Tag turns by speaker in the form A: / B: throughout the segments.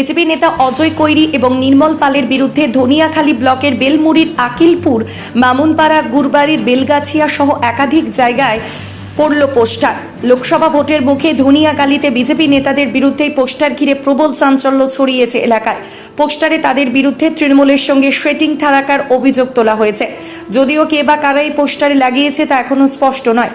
A: BJP নেতা অজয় কৈরি এবং নির্মল পালের বিরুদ্ধে ধনিয়াখালী ব্লকের বেলমুড়ির আকিলপুর, মামুনপাড়া, গুরবাড়ির বেলগাছিয়া সহ একাধিক জায়গায় পড়ল পোস্টার। লোকসভা ভোটের মুখে ধনিয়াকালীতে বিজেপি নেতাদের বিরুদ্ধে পোস্টার ঘিরে প্রবল চাঞ্চল্য ছড়িয়েছে এলাকায়। পোস্টারে তাদের বিরুদ্ধে তৃণমূলের সঙ্গে শ্রেটিং থাকার অভিযোগ তোলা হয়েছে। যদিও কে বা কারা এই পোস্টারে লাগিয়েছে তা এখনও স্পষ্ট নয়।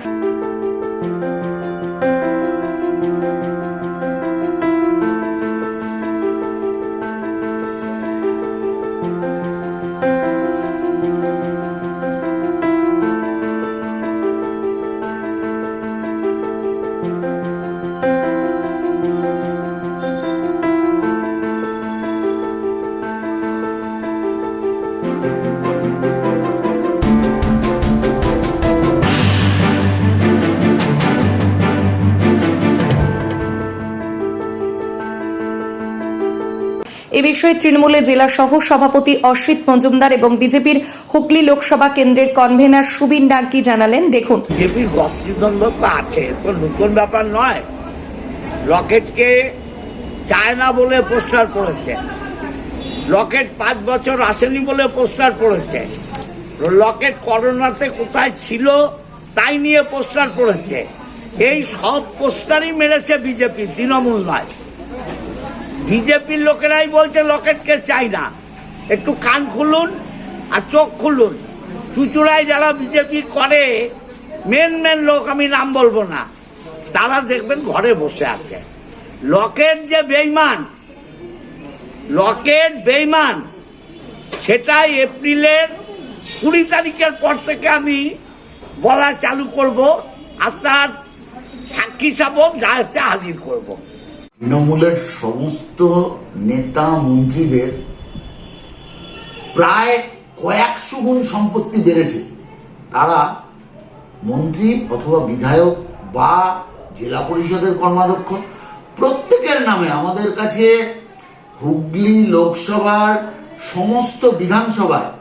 A: এ বিষয়ে তৃণমূলের জেলা সহ সভাপতি অশ্বিত মজুমদার এবং বিজেপির হুগলি লোকসভা কেন্দ্রের কনভেনার সুবিন ডাঙ্কি জানালেন, দেখুন।
B: বিজেপির গতিদ্বন্দ্ব আছে, তো নতুন ব্যাপার নয়। রকেটকে চায় না বলে পোস্টার পড়েছে রকেট পাঁচ বছর আসেনি বলে পোস্টার পড়েছে লকেট করোনাতে কোথায় ছিল তাই নিয়ে পোস্টার পড়েছে এই সব পোস্টারই মেরেছে বিজেপি, তৃণমূল নয়। বিজেপির লোকেরাই বলছে লকেটকে চাই না। একটু কান খুলুন আর চোখ খুলুন। চুচুড়ায় যারা বিজেপি করে মেন মেন লোক আমি নাম বলব না। তারা দেখবেন ঘরে বসে আছে। লকেট যে বেইমান, লকেট বেইমান সেটা এপ্রিলের কুড়ি তারিখের পর থেকে আমি বলা চালু করব আর তার সাক্ষী সাবক যা হাজির করব।
C: তৃণমূলের সমস্ত নেতা মন্ত্রীদের প্রায় কয়েকশো গুণ সম্পত্তি বেড়েছে। তারা মন্ত্রী অথবা বিধায়ক বা জেলা পরিষদের কর্মাধ্যক্ষ, প্রত্যেকের নামে আমাদের কাছে হুগলি লোকসভার সমস্ত বিধানসভায়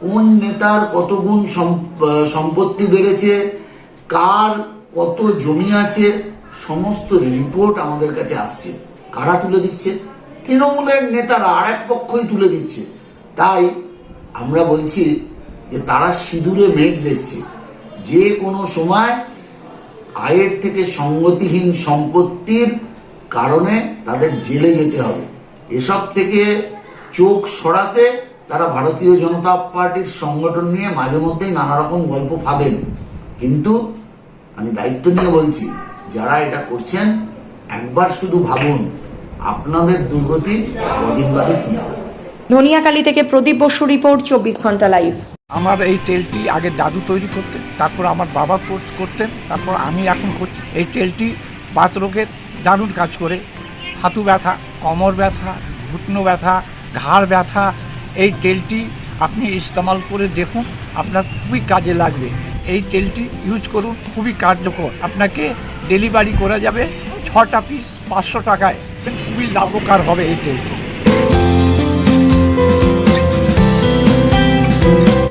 C: কোন নেতার কত গুণ সম- সম্পত্তি বেড়েছে, কার কত জমি আছে সমস্ত রিপোর্ট আমাদের কাছে আসছে। কারা তুলে দিচ্ছে? তৃণমূলের নেতারা আর এক পক্ষই তুলে দিচ্ছে। তাই আমরা বলছি যে তারা সিঁদুরে মেঘ দেখছে। যে কোনো সময় আয়ের থেকে সঙ্গতিহীন সম্পত্তির কারণে তাদের জেলে যেতে হবে। এসব থেকে চোখ সরাতে তারা ভারতীয় জনতা পার্টির সংগঠন নিয়ে মাঝে মধ্যেই নানা রকম গল্প ফাঁদেন। কিন্তু আমি দায়িত্ব নিয়ে বলছি যারা এটা করছেন একবার শুধু ভাবুন আপনাদের দুর্গতি কদিন বাদে কি হবে?
A: ধনিয়াকালী থেকে প্রদীপ বসু রিপোর্ট চব্বিশ ঘণ্টা লাইভ।
D: আমার এই তেলটি আগে দাদু তৈরি করতেন তারপর আমার বাবা কোর্স করতেন তারপর আমি এখন করছি। এই তেলটি বাত রোগের দারুণ কাজ করে। হাতু ব্যথা কোমর ব্যথা ঘুটনো ব্যথা ঘাড় ব্যথা এই তেলটি আপনি ইস্তেমাল করে দেখুন আপনার খুবই কাজে লাগবে। এই তেলটি ইউজ করুন খুবই কার্যকর। আপনাকে ডেলিভারি করা যাবে। ছটা পিস পাঁচশো টাকায়। খুবই লাভকার হবে তেল